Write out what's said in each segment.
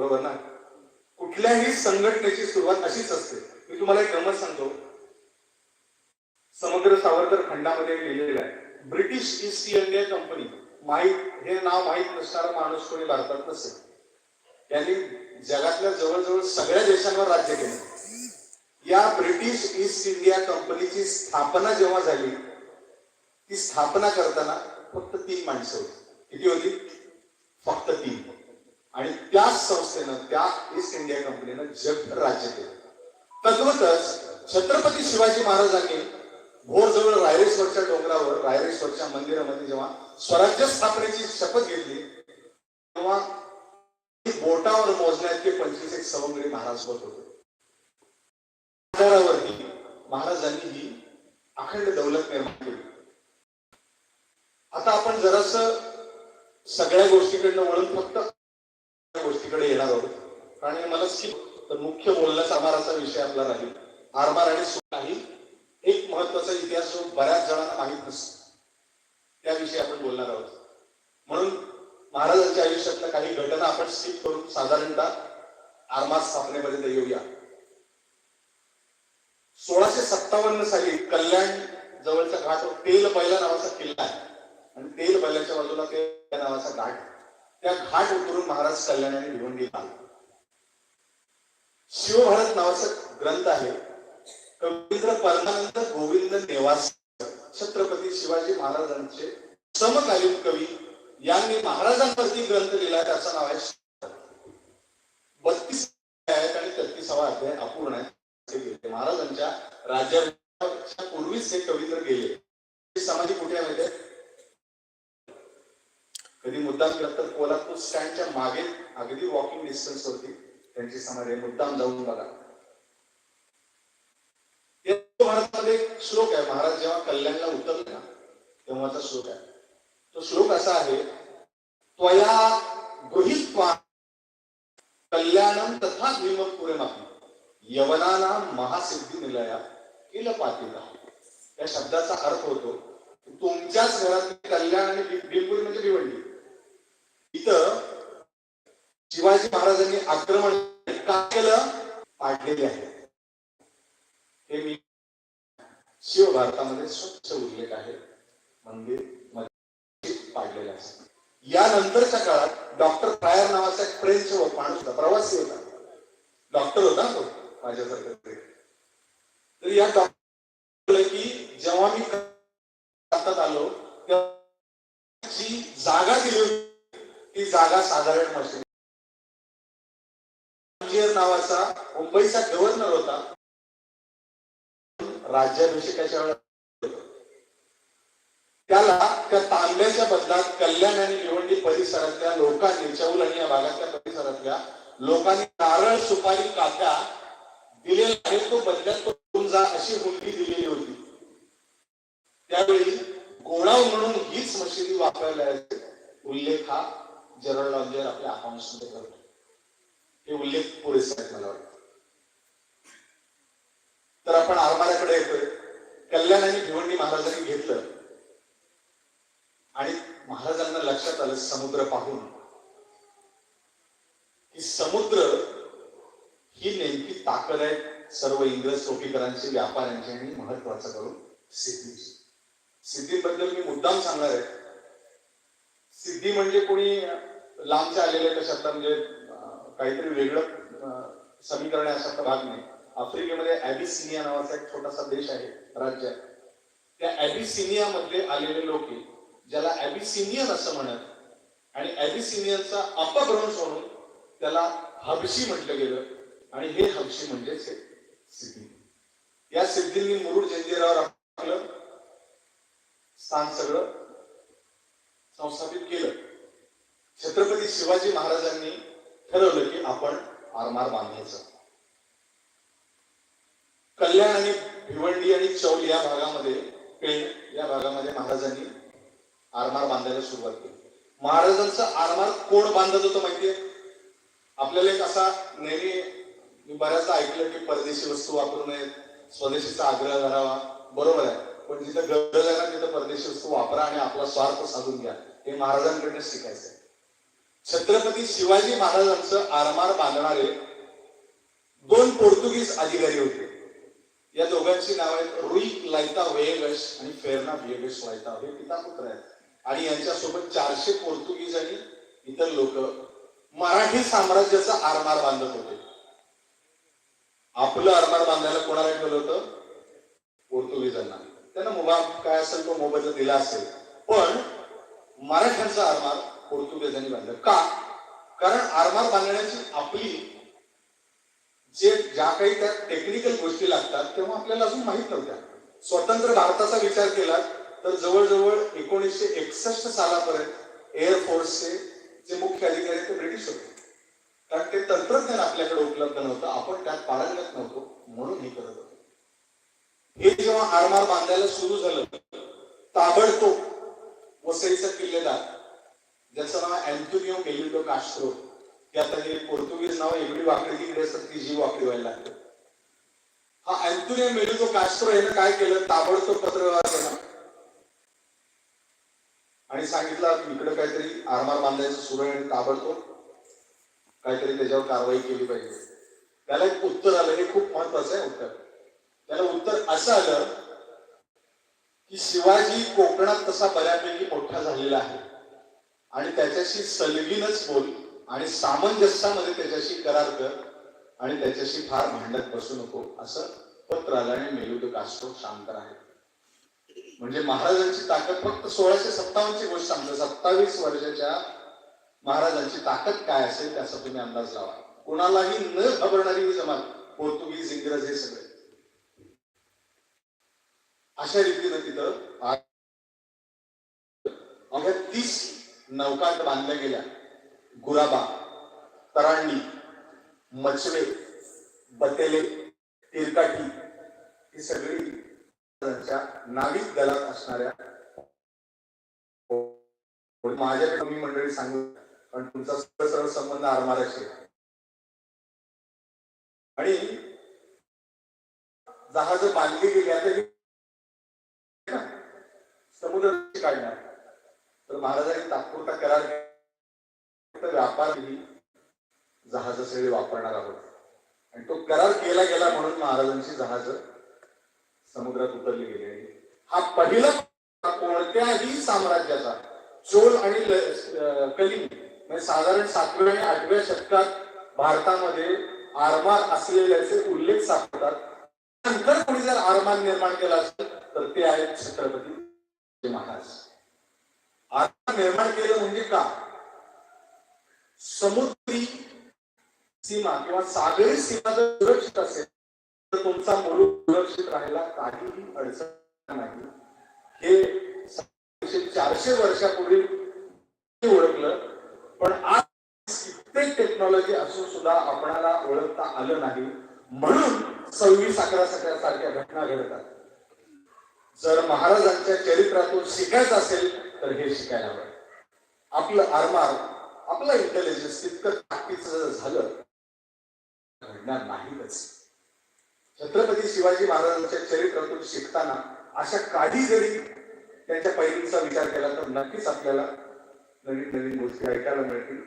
बरोबर ना? कुठल्याही संघटनेची सुरुवात अशीच असते. मी तुम्हाला एक गमत सांगतो. समग्र सावरकर खंडामध्ये लिहिलेलं आहे. ब्रिटिश ईस्ट इंडिया कंपनी माहीत हे नाव माहीत नसणारा माणूस कोणी भारतात नसेल. यांनी जगातल्या जवळजवळ सगळ्या देशांवर राज्य केलं. या ब्रिटिश ईस्ट इंडिया कंपनीची स्थापना जेव्हा झाली ती स्थापना करताना फक्त तीन माणसं होती. किती होती? फक्त तीन. आणि त्याच संस्थेनं त्या ईस्ट इंडिया कंपनीनं जगभर राज्य केलं. तद्वतच छत्रपती शिवाजी महाराजांनी भोरजवळ रायरेश्वरच्या डोंगरावर रायरेश्वरच्या मंदिरामध्ये जेव्हा स्वराज्य स्थापनेची शपथ घेतली तेव्हा बोटावर मोजण्यात पंचवीस एक सवंगडी महाराज होत होते. आधारावरती महाराजांनी ही अखंड दौलत निर्माण केली. आता आपण जरास सगळ्या गोष्टीकडनं वळून फक्त गोष्टीकडे येणार आहोत. कारण मला तर मुख्य बोलण्याचा आमाराचा विषय आपला राहील. आरमार आणि सुख राहील एक महत्त्वाचा इतिहास जो बऱ्याच जणांना माहीत नसतो त्याविषयी आपण बोलणार आहोत. म्हणून महाराजांच्या आयुष्यातल्या काही घटना आपण स्किप करून साधारणतः आरमार स्थापनेपर्यंत येऊया. सोळाशे सत्तावन्न साली कल्याण जवळचा घाट तेल बैला नावाचा किल्ला आहे. आणि तेल बैलाच्या बाजूला ते नावाचा घाट त्या घाट उतरून महाराज कल्याणाने आणि भिवंडीला आले शिवभारत नावाचा ग्रंथ आहे. कवींद्र परमानंद गोविंद नेवास. छत्रपती शिवाजी महाराजांचे समकालीन कवी यांनी महाराजांवरती ग्रंथ लिहिला त्याचं नाव आहे बत्तीस आहेत आणि तेहतीसावा अध्याय अपूर्ण आहे. महाराजांच्या राज्याच्या पूर्वीच हे कवींद्र गेले समाधी कुठे आहे? कधी मुद्दाम केलं तर कोल्हापूर स्टँडच्या मागे अगदी वॉकिंग डिस्टन्स वरती त्यांची समाधी मुद्दाम जाऊन बघा. महाराजमध्ये भारतामध्ये एक श्लोक आहे. महाराज जेव्हा कल्याणला उतरले ना तेव्हाचा श्लोक आहे. तो श्लोक असा आहे त्वया गृहित्वा कल्याणम तथा भीमपुरे माफी यवनाना महासिद्धी निलया केलं पातिका या शब्दाचा अर्थ होतो तुमच्याच घरात कल्याण आणि भीमपुरी म्हणजे भिवंडी इथं शिवाजी महाराजांनी आक्रमण का केलं? पाडलेले आहे. हे मी शिव भारतामध्ये स्वच्छ उल्लेख आहे. मंदिरमध्ये पाडलेलं आहे. यानंतरच्या काळात डॉक्टर प्रायर नावाचा एक फ्रेंच माणूस होता प्रवासी होता. डॉक्टर होता ना तो माझ्यासारखा तर. या डॉक्टर की जेव्हा मी भारतात आलो तेव्हा जी जागा दिली होती ती जागा साधारण मशीन नावाचा मुंबईचा गव्हर्नर होता. राज्याभिषेकाच्या वेळेला. त्याला त्या तांब्याच्या बदलात कल्याण आणि भिवंडी परिसरातल्या लोकांनी चौल आणि या भागातल्या परिसरातल्या लोकांनी नारळ सुपारी कात्या दिलेला आहे. तो बदल्यात तो जा अशी हुंडी दिलेली होती. त्यावेळी गोडाव म्हणून हीच मशिदी वापरायला उल्लेख हा जनरल ऑब्जर आपल्या अकाउंटमध्ये करतो. हे उल्लेख पुरेसा आहेत मला वाटतं. तर आपण आरमाराकडे येतोय. कल्याण आणि भिवंडी महाराजांनी घेतलं. आणि महाराजांना लक्षात आलं समुद्र पाहून. की समुद्र ही नेमकी ताकद आहे सर्व इंग्रज सोपीकरांची व्यापाऱ्यांची आणि महत्वाचं करून सिद्धीची. सिद्धीबद्दल मी मुद्दाम सांगणार आहे. सिद्धी म्हणजे कोणी लांबच्या आलेल्या कशातला म्हणजे काहीतरी वेगळं समीकरण आहे असा भाग नाही. आफ्रिकेमध्ये ऍबिसिनिया नावाचा एक छोटासा देश आहे राज्य. त्या ऍबिसिनिया मधले आलेले लोक ज्याला ऍबिसिनियन असं म्हणत आणि ऍबिसिनियनचा अपभ्रंश म्हणून त्याला हबशी म्हटलं गेलं आणि हे हबशी म्हणजेच हे सिद्धी या सिद्धींनी मुरुड जंजिरावर आपलं स्थान सगळं संस्थापित केलं. छत्रपती शिवाजी महाराजांनी ठरवलं की आपण आरमार बांधायचं कल्याण आणि भिवंडी आणि चौल या भागामध्ये पेण या भागामध्ये महाराजांनी आरमार बांधायला सुरुवात केली. महाराजांचं आरमार कोण बांधत होतं माहितीये? आपल्याला एक असा नेहमी मी बऱ्याचदा ऐकलं की परदेशी वस्तू वापरू नयेत स्वदेशीचा आग्रह धरावा. बरोबर आहे. पण जिथं गरज आहे ना तिथं परदेशी वस्तू वापरा आणि आपला स्वार्थ साधून घ्या. हे महाराजांकडनं शिकायचं छत्रपती शिवाजी महाराजांचं आरमार बांधणारे दोन पोर्तुगीज अधिकारी होते. या दोघांची नाव आहेत रुई लायता वेगस आणि फेरना वेगस लायता हे पिता पुत्र आहेत. आणि यांच्यासोबत चारशे पोर्तुगीज आणि इतर लोक मराठी साम्राज्याचा आरमार बांधत होते. आपलं आरमार बांधायला कोणाला ठेवलं होतं? पोर्तुगीजांना. त्यांना मुबाब काय असेल तो मोबदला दिला असेल. पण मराठ्यांचा आरमार पोर्तुगेजांनी बांधलं. का? कारण आरमार बांधण्याची आपली जे ज्या काही त्या टेक्निकल गोष्टी लागतात तेव्हा आपल्याला अजून माहीत नव्हत्या. स्वतंत्र भारताचा विचार केला तर जवळजवळ एकोणीसशे एकसष्ट सालापर्यंत एअरफोर्सचे जे मुख्य अधिकारी ते ब्रिटिश होते. कारण ते तंत्रज्ञान आपल्याकडे उपलब्ध नव्हतं आपण त्यात पारंगत नव्हतो म्हणून हे करत होतो. हे जेव्हा आरमार बांधायला सुरू झालं ताबडतोब वसईचा किल्लेदार ज्याचं नाव अँटोनिओ मेलिडो कास्ट्रो ते आता हे पोर्तुगीज नाव एवढी वाकडी की असतात ती जी वाकडी व्हायला लागतो. हा अँटोनिओ मेलिडो कास्ट्रो यानं काय केलं? ताबडतोब पत्रव्यवहार केला. आणि सांगितलं इकडे काहीतरी आरमार बांधायचं सुरू आहे आणि ताबडतोब काहीतरी त्याच्यावर कारवाई केली पाहिजे. त्याला एक उत्तर आलं. हे खूप महत्वाचं आहे उत्तर. त्याला उत्तर असं आलं की शिवाजी कोकणात तसा बऱ्यापैकी मोठा झालेला आहे. आणि त्याच्याशी सलगीनच बोल आणि सामंजस्यामध्ये त्याच्याशी करार कर आणि त्याच्याशी फार भांडत बसू नको असं पत्र आलं आणि मेलुद कास्ट्रो शांत राहिले म्हणजे महाराजांची ताकद फक्त सोळाशे सत्तावन्नची गोष्ट सांगतो. सत्तावीस वर्षाच्या महाराजांची ताकद काय असेल त्याचा तुम्ही अंदाज लावा. कोणालाही न घाबरणारी ही जमात पोर्तुगीज इंग्रज हे सगळे. अशा रीतीनं तिथं अवघ्या तीस नौकात बांधल्या गेल्या गुराबा तरांडी मचवे बतेले तिरकाठी ही सगळी नाविक दलात असणाऱ्या माझ्याकडे मी मंडळी सांगू कारण तुमचा सरळ सरळ संबंध आरमाराशी आहे. आणि जहाज बांधली गेली आता समुद्र काढणार तर महाराजांनी तात्पुरता करार व्यापार जहाज सेवे वापरणार आहोत. आणि तो करार केला गेला म्हणून महाराजांची जहाज समुद्रात उतरली गेली. हा पहिला कोणत्याही साम्राज्याचा चोल आणि कलिंग म्हणजे साधारण सातव्या आणि आठव्या शतकात भारतामध्ये आरमार असलेल्याचे उल्लेख सापडतात. नंतर कोणी जर आरमार निर्माण केला असेल तर ते आहेत छत्रपती महाराज. आता निर्माण केलं म्हणजे का? समुद्री सीमा किंवा सागरी सीमा जर सुरक्षित असेल तर तुमचा मुलूक सुरक्षित राहायला काहीही अडचण नाही. हे चारशे वर्षापूर्वी ओळखलं पण आज कित्येक टेक्नॉलॉजी असून सुद्धा आपणाला ओळखता आलं नाही. म्हणून सव्वीस अकरा सकाळ सारख्या घटना घडतात. जर महाराजांच्या चरित्रातून शिकायचं असेल तर हे शिकायला हवं आपलं आरमार आपलं इंटेलिजन्स तितकं ताकदीचं जर झालं घडणार नाहीच छत्रपती शिवाजी महाराजांच्या चरित्रातून शिकताना अशा काही जरी त्यांच्या पैलूंचा विचार केला तर नक्कीच आपल्याला नवीन नवीन गोष्टी ऐकायला मिळतील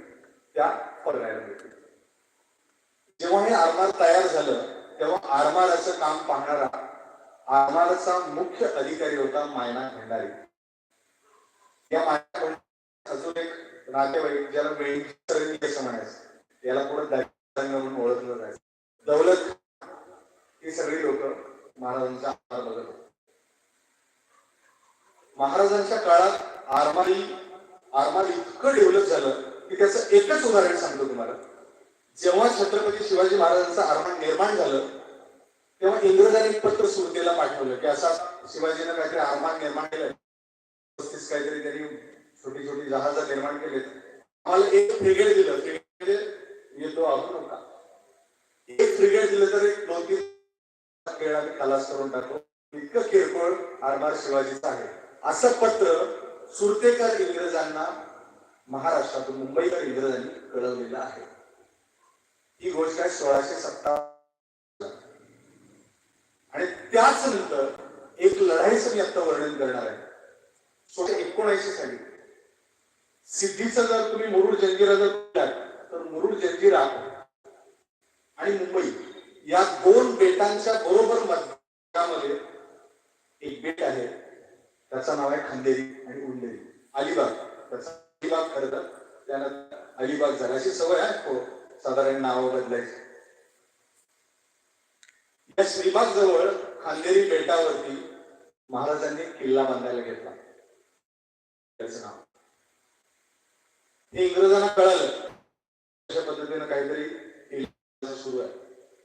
त्या बघायला मिळतील. जेव्हा हे आरमार तयार झालं तेव्हा आरमाराचं काम पाहणारा आरमाराचा मुख्य अधिकारी होता मायना भंडारी. या माझ्याकडून अजून एक नातेवाईक ज्याला वेळी असं म्हणायचं? याला पुढे दैत्यांग म्हणून ओळखलं जायचं? दौलत ही सगळी लोक महाराजांचा आभार बघत होते. महाराजांच्या काळात आरमारी आरमार इतकं डेव्हलप झालं की त्याचं एकच उदाहरण सांगतो तुम्हाला. जेव्हा छत्रपती शिवाजी महाराजांचं आरमार निर्माण झालं तेव्हा इंग्रजांनी पत्र सुरतेला पाठवलं की असा शिवाजीनं काहीतरी आरमार निर्माण केलंय. काहीतरी त्यांनी छोटी छोटी जहाज निर्माण केले आम्हाला एक फ्रिगेट दिलं. फ्रिगेट येतो आहोत नका एक फ्रिगेट दिलं तर एक दोन तीन वेळा आम्ही खलास करून टाकतो. इतकं किरकोळ आरमार शिवाजीचं आहे. असं पत्र सुरतेकर इंग्रजांना महाराष्ट्रातून मुंबईकर इंग्रजांनी कळवलेलं आहे. ही गोष्ट आहे सोळाशे सत्ता आणि त्याच नंतर एक लढाईचं मी आता वर्णन करणार आहे. सोळा एकोणऐंशी साली. सिद्धीचा जर तुम्ही मुरुड जंजिरा जर तर मुरुड जंजिरा आणि मुंबई या दोन बेटांच्या बरोबर मध्यामध्ये एक बेट आहे. त्याचं नाव आहे खांदेरी आणि उंदेरी. अलिबाग. त्याचा अलिबाग खरं तर त्यानं अलिबाग झाला. अशी सवय आहे. हो, साधारण नाव बदलायची. या श्रीबाग जवळ खांदेरी बेटावरती महाराजांनी किल्ला बांधायला घेतला. त्याचं नाव. हे इंग्रजांना कळालं. अशा पद्धतीनं काहीतरी सुरू आहे.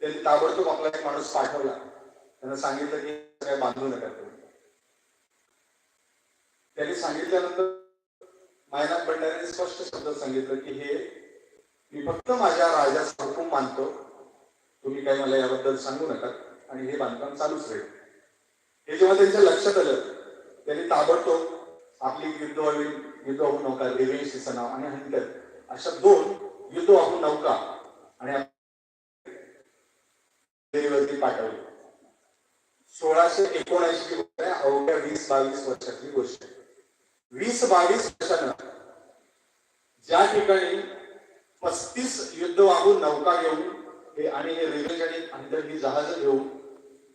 त्यांनी ताबडतोब आपला एक माणूस पाठवला. त्यांना सांगितलं की काय बांधू नका त्यांनी सांगितल्यानंतर मायनाथ भंडारीने स्पष्ट शब्दात सांगितलं की हे मी फक्त माझ्या राजाचा हुकूम मानतो. तुम्ही काही मला याबद्दल सांगू नका. आणि हे बांधकाम चालूच राहील. हे जेव्हा त्यांच्या लक्षात आलं त्यांनी ताबडतोब आपली युद्धवाहू युद्धवाहू नौका रेवेश सनाव आणि हंटर. अशा दोन युद्धवाहू नौका. आणि देवीवरती पाठवली. सोळाशे एकोणऐंशी अवघ्या वीस बावीस वर्षातली गोष्ट. आहे वीस बावीस वर्षानं ज्या ठिकाणी पस्तीस युद्धवाहू नौका घेऊन हे आणि हे रेल्वे आणि अंतर ही जहाज घेऊन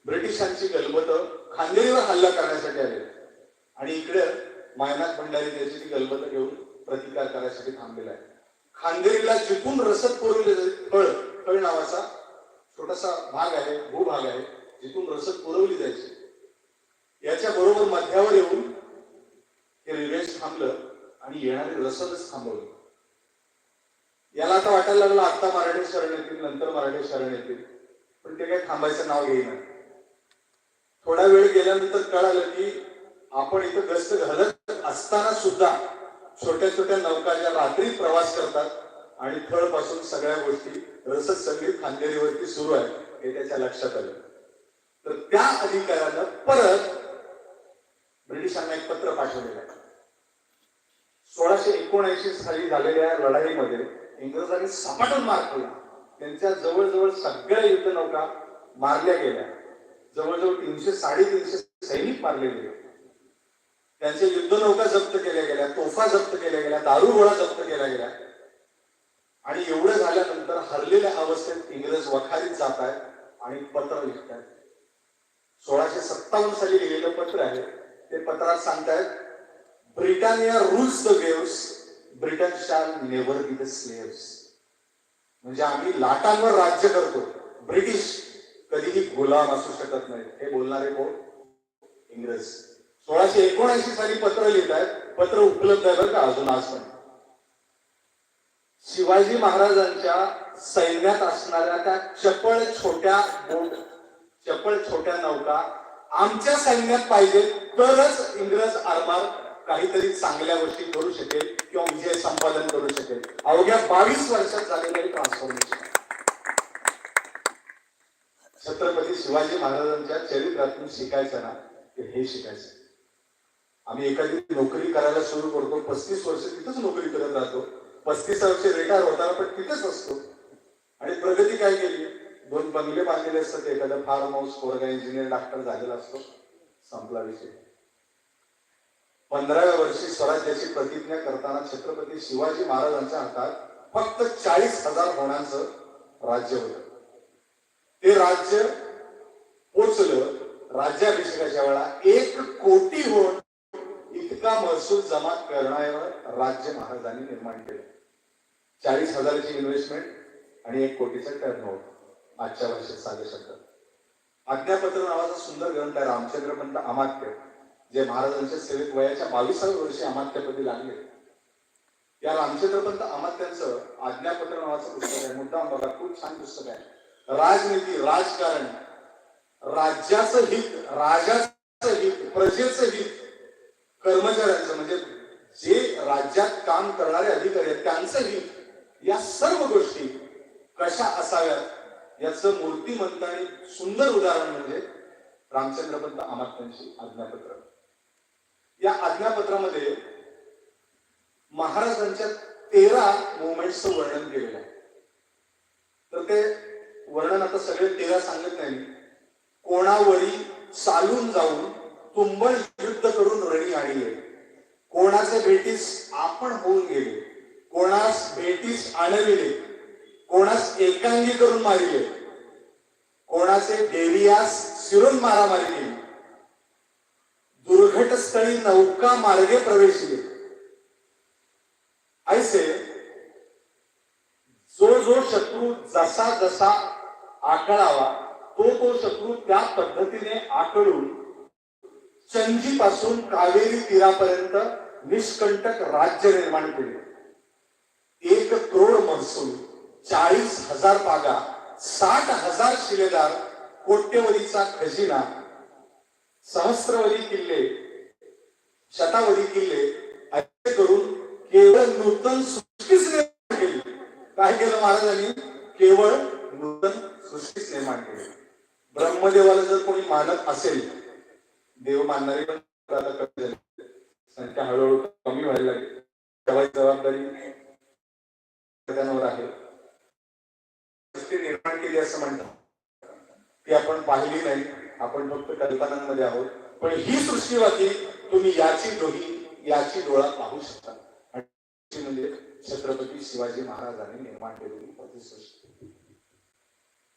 ब्रिटिशांची गलबत खांदेरीवर हल्ला करण्यासाठी आले. आणि इकडे मायनाथ भंडारी त्याची ती गलबत घेऊन प्रतिकार करायसाठी थांबलेला आहे. खांदेरीला जिथून रसद पुरवले जाते फळ फळ नावाचा छोटासा भाग आहे भूभाग आहे जिथून रसद पुरवली जायची. याच्या बरोबर मध्यावर येऊन हे रेल्वे थांबलं आणि येणारी रसदच थांबवली. याला आता वाटायला लागलं आता मराठी शरण येतील नंतर मराठी शरण येतील. पण ते काही थांबायचं नाव घेईना. थोडा वेळ गेल्यानंतर कळालं की आपण इथं गस्त घालत असताना सुद्धा छोट्या छोट्या नौका ज्या रात्री प्रवास करतात आणि थळपासून सगळ्या गोष्टी रसद सगळी खांदेरीवरती सुरू आहे हे त्याच्या लक्षात आलं. तर त्या अधिकाऱ्यानं परत ब्रिटिशांना एक पत्र पाठवलेलं आहे. सोळाशे एकोणऐंशी साली झालेल्या लढाईमध्ये इंग्रजांनी सपाटून मार केला त्यांच्या जवळजवळ सगळ्या युद्ध नौका मारल्या गेल्या. जवळजवळ तीनशे साडेतीनशे सैनिक मारले गेले. त्यांच्या युद्धनौका जप्त केल्या गेल्या तोफा जप्त केल्या गेल्या दारुगोळा जप्त केल्या गेल्या. आणि एवढं झाल्यानंतर हरलेल्या अवस्थेत इंग्रज वखारीत जात आहेत आणि पत्र लिखत सोळाशे सत्तावन्न साली लिहिलेलं पत्र आहे. ते पत्रात सांगतायत Britannia rules the waves Britain shall never be the slaves म्हणजे आम्ही लाटांवर राज्य करतो. ब्रिटिश कधीही गुलाम असू शकत नाही हे बोलणारे कोण? इंग्रज. सोळाशे एकोणऐंशी साली पत्र लिहित आहेत. पत्र उपलब्ध आहे बरं का अजून आज पण शिवाजी महाराजांच्या सैन्यात असणाऱ्या त्या चपळ छोट्या बोट चपळ छोट्या नौका आमच्या सैन्यात पाहिजे तरच इंग्रज आरमार काहीतरी चांगल्या गोष्टी करू शकेल किंवा विजय संपादन करू शकेल. अवघ्या बावीस वर्षात झालेलं हे ट्रान्सफॉर्मेशन छत्रपती शिवाजी महाराजांच्या चरित्रातून शिकायचं ना हे शिकायचं. आम्ही एखादी नोकरी करायला सुरू करतो पस्तीस वर्ष तिथंच नोकरी करत राहतो. पस्तीस वर्ष रिटायर होताना पण तिथेच असतो. आणि प्रगती काय केली? दोन बंगले बांधलेले असतात एखादा फार्म हाऊस पोरगा इंजिनियर डॉक्टर झालेला असतो. संपला विषय. पंधराव्या वर्षी स्वराज्याची प्रतिज्ञा करताना छत्रपती शिवाजी महाराजांच्या हातात फक्त चाळीस हजार होण्याचं राज्य होतं. ते राज्य पोचलं राज्याभिषेकाच्या वेळा एक कोटी होऊन महसूल जमा करण्यावर राज्य महाराजांनी निर्माण केलं. चाळीस हजाराची इन्व्हेस्टमेंट आणि एक कोटीचा टर्न ओव्हर आजच्या भाषेत साधे शब्द. आज्ञापत्र नावाचा सुंदर ग्रंथ आहे रामचंद्र पंत अमात्य जे महाराजांच्या सेवेत वयाच्या बावीसाव्या वर्षी अमात्यपदी लागले. या रामचंद्रपंत अमात्यांचं आज्ञापत्र नावाचं पुस्तक आहे. मुद्दाम बघा खूप छान पुस्तक आहे. राजनीती राजकारण राज्याचं हित राजाचं हित प्रजेचं हित कर्मचाऱ्यांचं म्हणजे जे राज्यात काम करणारे अधिकारी आहेत त्यांचं हित या सर्व गोष्टी कशा असाव्यात याचं मूर्तिमंत आणि सुंदर उदाहरण म्हणजे रामचंद्रपंत आमात्यांची आज्ञापत्र. या आज्ञापत्रामध्ये महाराजांच्या तेरा मुवमेंटचं वर्णन केलेलं आहे. तर ते वर्णन आता सगळे तेरा सांगत नाही. कोणावरी चालून जाऊन तुंबळ युद्ध करून रणी आली कोणाचे भेटीस आपण होऊन गेले. कोणास भेटीस आणविले. कोणास एकांगी करून मारिले. कोणाचे देवियास शिरून मारामारी केली. दुर्घट स्थळी नौका मार्गे प्रवेशले. ऐसे जो जो शत्रू जसा जसा आकळावा तो तो शत्रू त्या पद्धतीने आकळून चंजी पासून कावेरी तीरापर्यंत निष्कंटक राज्य निर्माण केले. एक करोड महसूल चाळीस हजार पागा साठ हजार शिलेदार कोट्यवधीचा खजिना सहस्त्रवरी किल्ले शतावरी किल्ले असे करून केवळ नूतन सृष्टीच निर्माण केली. काय केलं महाराजांनी? केवळ नूतन सृष्टीच निर्माण केली. ब्रह्मदेवाला जर कोणी मानत असेल देव मानणारे पण आता कमी झाले. संख्या हळूहळू कमी व्हायला लागली. तेव्हा जबाबदारी त्यांवर आहे. निर्माण केली असं म्हणतात. ती आपण पाहिली नाही. आपण फक्त कल्पनांमध्ये आहोत. पण ही सृष्टीवादी तुम्ही याची डोही याची डोळा पाहू शकता. आणि म्हणजे छत्रपती शिवाजी महाराजांनी निर्माण केलेली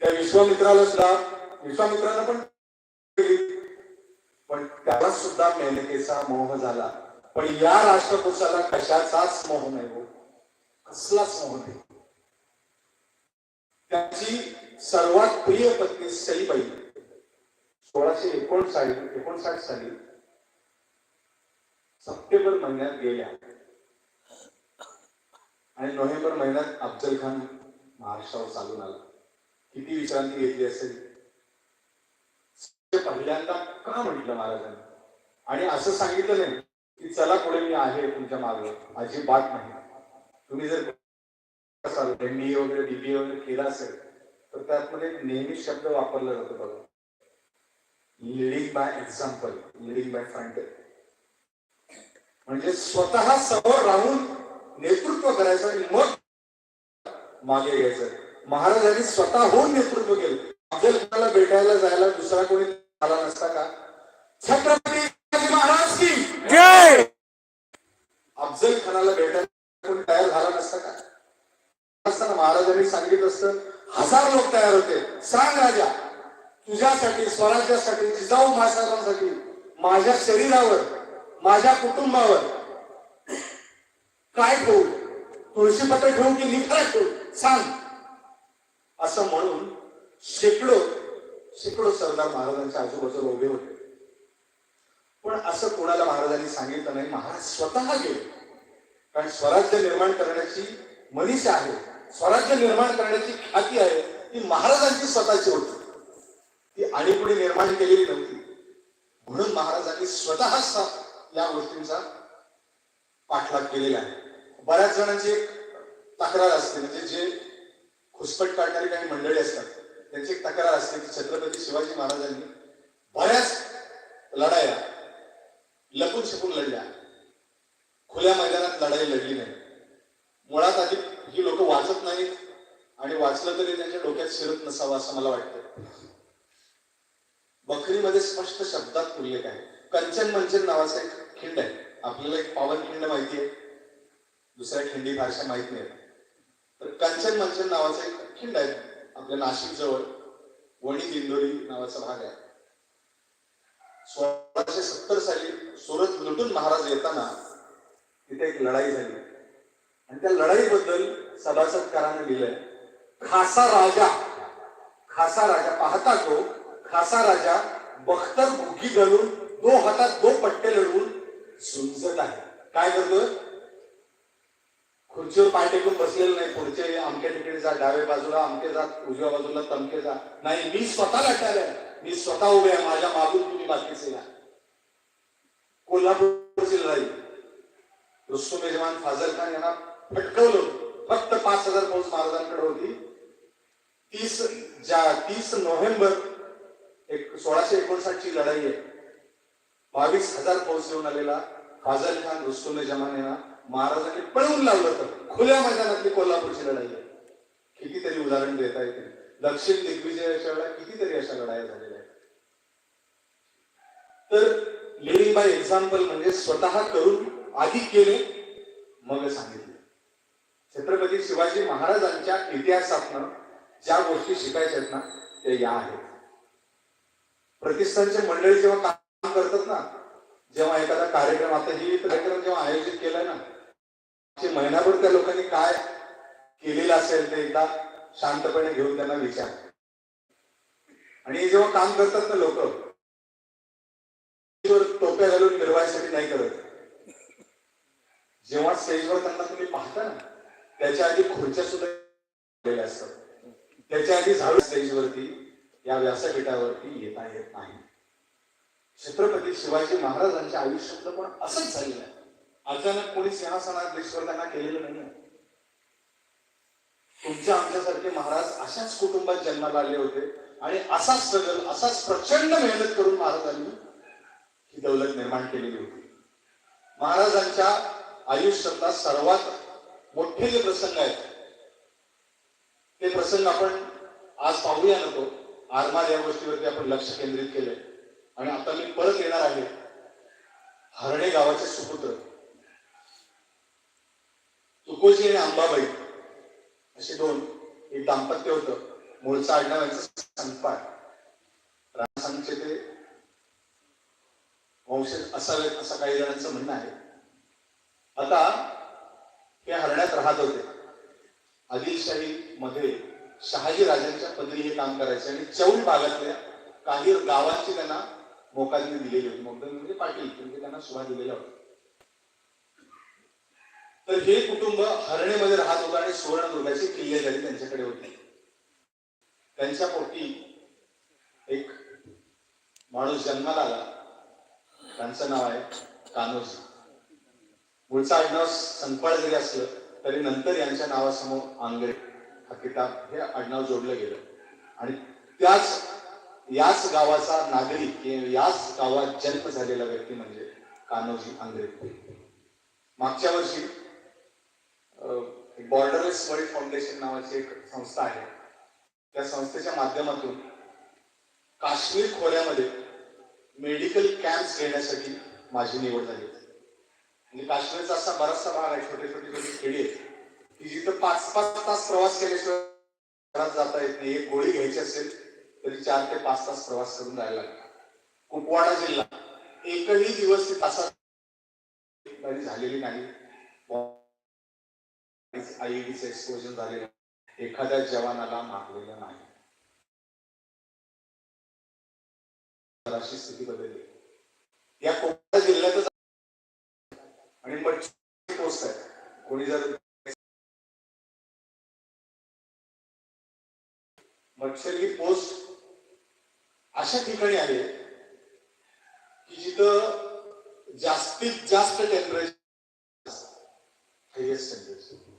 त्या विश्वामित्राला सुद्धा विश्वामित्राला पण पण त्याला सुद्धा मेनकेचा मोह झाला. पण या राष्ट्रपुरुषाला कशाचाच मोह नाही हो. कसलाच मोह नाही. त्याची सर्वात प्रिय पत्नी सईबाई सोळाशे एकोणसाठ एकोणसाठ साली सप्टेंबर महिन्यात गेल्या. आणि नोव्हेंबर महिन्यात अफजल खान महाराष्ट्रावर चालून आला. किती विश्रांती घेतली असेल? पहिल्यांदा का म्हटलं महाराजांनी? आणि असं सांगितलं नाही की चला पुढे मी आहे तुमच्या मागे. अजिबात नाही. तुम्ही जर एमबीए वगैरे डीबीए वगैरे केला असेल तर त्यातमध्ये एक नेहमी शब्द वापरला जातो बघा. Leading by example leading by front म्हणजे स्वतः समोर राहून नेतृत्व करायचं आणि मग मागे घ्यायचं महाराजांनी स्वतःहून नेतृत्व केलं. खानाला भेटायला जायला दुसरा कोणी आला नसता का? छत्रपती महाराज की जय! अफजल खानाला भेटायला कोणी तयार झाला नसता का? असताना महाराजांनी सांगितलं असतं हजार लोक तयार होते. सांग राजा तुझ्यासाठी स्वराज्यासाठी जिजाऊ महासाहेबांसाठी माझ्या शरीरावर माझ्या कुटुंबावर काय ठेवू? तुळशीपत्र ठेवू की निखरा ठेवू? सांग. असं म्हणून शेकडो शेकडो सरदार महाराजांच्या आजूबाजूला उभे होते. पण असं कोणाला महाराजांनी सांगितलं नाही महाराज स्वतः गेले. कारण स्वराज्य निर्माण करण्याची मनीषा आहे स्वराज्य निर्माण करण्याची ख्याती आहे ती महाराजांची स्वतःची होती. ती आणीपुढे निर्माण केलेली नव्हती. म्हणून महाराजांनी स्वतः या गोष्टींचा पाठलाग केलेला आहे. बऱ्याच जणांची तक्रार असते म्हणजे जे घुसपट काढणारी काही मंडळी असतात त्यांची एक तक्रार असते की छत्रपती शिवाजी महाराजांनी बऱ्याच लढाया लपून छपून लढल्या. खुल्या मैदानात लढाई लढली नाही. मुळात आधी ही लोक वाचत नाहीत आणि वाचलं तरी त्यांच्या डोक्यात शिरत नसावं असं मला वाटतं. बकरीमध्ये स्पष्ट शब्दात उल्लेख आहे. कंचन मंचन नावाचा एक खिंड आहे. आपल्याला एक पावन खिंड माहिती आहे. दुसऱ्या खिंडी फारशा माहीत नाही. तर कंचन मंचन नावाचा एक खिंड आहे. आपल्या नाशिक जवळ वणी दिंडोरी नावाचा भाग आहे. सोळाशे सत्तर साली सुरत लुटून महाराज येताना तिथे एक लढाई झाली. आणि त्या लढाईबद्दल सभासदकाराने लिहिलंय खासा राजा खासा राजा पाहता तो खासा राजा बख्तर भुगी घालून दो हातात दो पट्टे लढवून झुंजत आहे. काय करतोय? खुर्चीवर पाय टेकून बसलेलं नाही. पुढचे अमके तिकडे जा डाव्या बाजूला अमके जा उजव्या बाजूला तमके जा. नाही मी स्वतः लढणार मी स्वतः उभे आहे. माझ्या मागून तुम्ही बाकीचे या. कोल्हापूरची लढाई. रुस्तुम यजमान फाजल खान यांना फटकवलं. फक्त पाच हजार फौज महाराजांकडे होती. तीस ज्या तीस नोव्हेंबर एक सोळाशे एकोणसाठ ची लढाई आहे. बावीस हजार फौज घेऊन आलेला फाजल खान रुस्तुम जमान यांना महाराजांनी पळवून लावलं तर खुल्या मैदानातली कोल्हापूरची लढाई. आहे कितीतरी उदाहरण देता येते दक्षिण दिग्विजयाच्या वेळा कितीतरी अशा लढाया झालेल्या आहेत. तर लिडिंग बाय एक्झाम्पल म्हणजे स्वतः करून आधी केले मग सांगितले. छत्रपती शिवाजी महाराजांच्या इतिहासातनं ज्या गोष्टी शिकायच्या आहेत ना त्या या आहेत. प्रतिष्ठानचे मंडळी जेव्हा काम करतात ना जेव्हा एखादा कार्यक्रम आता ही कार्यक्रम जेव्हा आयोजित केलाय ना महिनाभर त्या लोकांनी काय केलेलं असेल ते एकदा शांतपणे घेऊन त्यांना विचार. आणि जेव्हा काम करतात ना लोक टोप्या घालून मिरवायसाठी नाही करत. जेव्हा स्टेजवर त्यांना तुम्ही पाहता ना त्याच्या आधी खुर्च्या सुद्धा असतात. त्याच्या आधी झाडू स्टेजवरती या व्यासपीठावरती येता येत नाही. छत्रपती शिवाजी महाराजांच्या आयुष्यातलं पण असंच झालेलं आहे. अचानक कोणी सिंहासनाधीश्वर त्यांना केलेलं नाही तुमच्या आमच्यासारखे महाराज अशाच कुटुंबात जन्माला आले होते आणि असाच स्ट्रगल असाच प्रचंड मेहनत करून महाराजांनी ही दौलत निर्माण केलेली होती. महाराजांच्या आयुष्यातला सर्वात मोठे जे प्रसंग आहेत ते प्रसंग आपण आज पाहूया नको आरमार या गोष्टीवरती आपण लक्ष केंद्रित केलंय. आणि आता मी परत येणार आहे. हरणे गावाचे सुपुत्र. तुकोजी आणि अंबाबाई असे दोन. एक दाम्पत्य होतं. मूळचं आडनाव यांचं संपाट रामसांगचे ते वंशज असावेत असं काही जणांचं म्हणणं आहे. आता ते हरण्यात राहत होते. आदिलशाही मध्ये शहाजी राजांच्या पदरी हे काम करायचे आणि चौल भागातल्या काही गावांची त्यांना मोकादमी दिलेली होती. मोकादमी म्हणजे पाटील म्हणजे त्यांना सुभा दिलेला होता तर हे कुटुंब हरणेमध्ये राहत होतं आणि सुवर्णदुर्गाची किल्लेदारी त्यांच्याकडे होती. त्यांच्या पोटी एक माणूस जन्माला आला. त्यांचं नाव आहे कान्होजी. मूळचं आडनाव संपाळ जरी असलं तरी नंतर यांच्या नावासमोर आंग्रे हा किताब हे आडनाव जोडलं गेलं. आणि त्याच याच गावाचा नागरिक किंवा याच गावात जन्म झालेला व्यक्ती म्हणजे कान्होजी आंग्रे. मागच्या वर्षी बॉर्डरलेस वर्ल्ड फाउंडेशन नावाची एक संस्था आहे. त्या संस्थेच्या माध्यमातून काश्मीर खोऱ्यामध्ये मेडिकल कॅम्प्स घेण्यासाठी माझी निवड झाली म्हणजे काश्मीरचा असा बराचसा भाग आहे छोटे छोटे छोटे खेडी आहेत. की जिथं पाच पाच तास प्रवास केल्याशिवाय घरात जाता येत नाही. एक गोळी घ्यायची असेल तरी चार ते पाच तास प्रवास करून जायला लागला कुपवाडा जिल्हा एकही दिवस ती तासात झालेली नाही. आयईडीचं एक्सप्लोजन झालेलं एखाद्या जवानाला मारलेलं नाही. अशी स्थिती बदलली. या कोकण जिल्ह्यातच आणि मच्छी पोस्ट आहे कोणी जर मच्छर ही पोस्ट अशा ठिकाणी आहे की जिथं जास्तीत जास्त टेम्परेचर हायएस्ट टेम्परेचर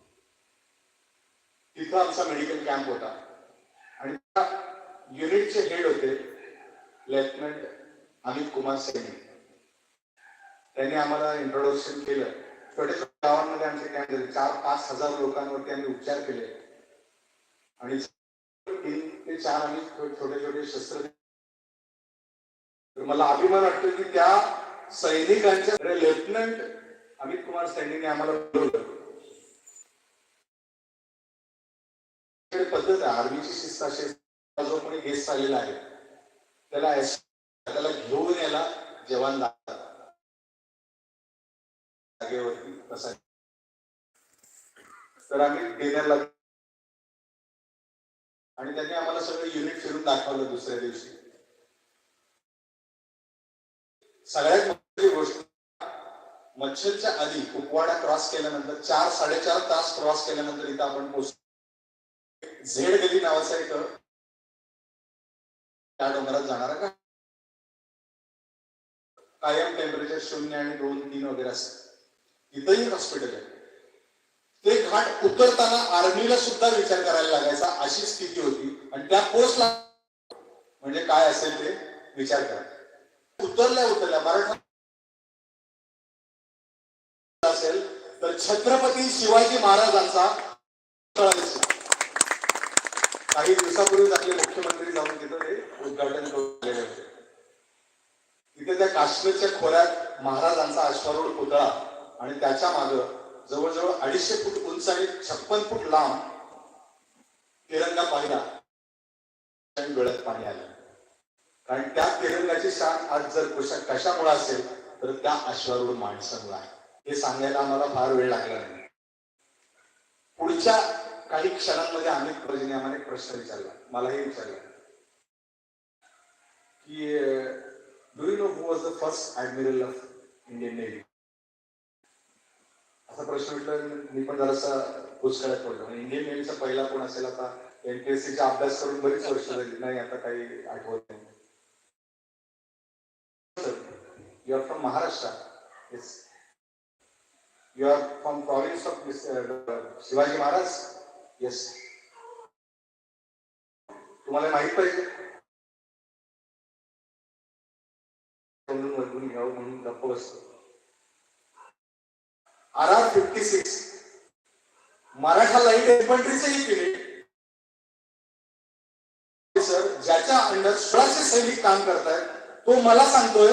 तिथं आमचा मेडिकल कॅम्प होता. आणि त्या युनिटचे हेड होते लेफ्टनंट अमित कुमार सैनी. त्यांनी आम्हाला इंट्रोडक्शन केलं. छोट्या छोट्या गावांमध्ये आमचे कॅम्प झाले चार पाच हजार लोकांवरती आम्ही उपचार केले. आणि तीन ते चार आम्ही छोटे छोटे शस्त्र तर मला अभिमान वाटतो की त्या सैनिकांच्या लेफ्टनंट अमित कुमार सैनीने आम्हाला बोलवलं. पद्धत आहे? आर्मीची शिस्त अशी जो कोणी गेस्ट आलेला आहे. त्याला त्याला घेऊन यायला जवान जागेवरती तसा तर आम्ही डिनरला आणि त्यांनी आम्हाला सगळं युनिट फिरून दाखवलं दुसऱ्या दिवशी. सगळ्यात महत्वाची गोष्ट मच्छरच्या आधी कुपवाडा क्रॉस केल्यानंतर चार साडेचार तास क्रॉस केल्यानंतर इथं आपण पोहोचतो झेड गली नावाचं एक त्या डोंगरात जाणार का? कायम टेम्परेचर शून्य आणि दोन तीन वगैरे असत. तिथंही हॉस्पिटल आहे. ते घाट उतरताना आर्मीला सुद्धा विचार करायला लागायचा अशी स्थिती होती. आणि त्या पोस्टला म्हणजे काय असेल ते विचार करा. उतरल्या उतरल्या मराठा असेल तर छत्रपती शिवाजी महाराजांचा दिसला. काही दिवसापूर्वीच आपले मुख्यमंत्री जाऊन तिथं ते उद्घाटन करून आलेले होते. तिथे त्या काश्मीरच्या खोऱ्यात महाराजांचा अश्वारूढ पुतळा आणि त्याच्या माग जवळजवळ अडीचशे फूट उंच आणि छप्पन फूट लांब तिरंगा पाहिला आणि डोळ्यात पाणी आलं. कारण त्या तिरंगाची शान आज जर कशा कशामुळे असेल तर त्या अश्वारूढ माणसामुळे आहे. हे सांगायला आम्हाला फार वेळ लागला नाही. पुढच्या काही क्षणांमध्ये अनेक प्रजेने आम्हाला एक प्रश्न विचारला. मलाही विचारला. की do you know who was the first admiral of Indian navy असा प्रश्न विचारला. मी पण जरासा पुष्कळात पडलो. इंडियन नेव्हीचा पहिला कोण असेल आता एमपीएससीचा अभ्यास करून बरीच वर्ष झाली. नाही आता काही आठवत नाही. You are from Maharashtra yes are from province of Shivaji Maharaj yes तुम्हाला माहीत पाहिजे समजून घ्यावं म्हणून गप्प बसतो. Are are fifty six Maratha light इन्फंट्रीचंही केले सर ज्याच्या अंडर सोळाशे सैनिक काम करतायत तो मला सांगतोय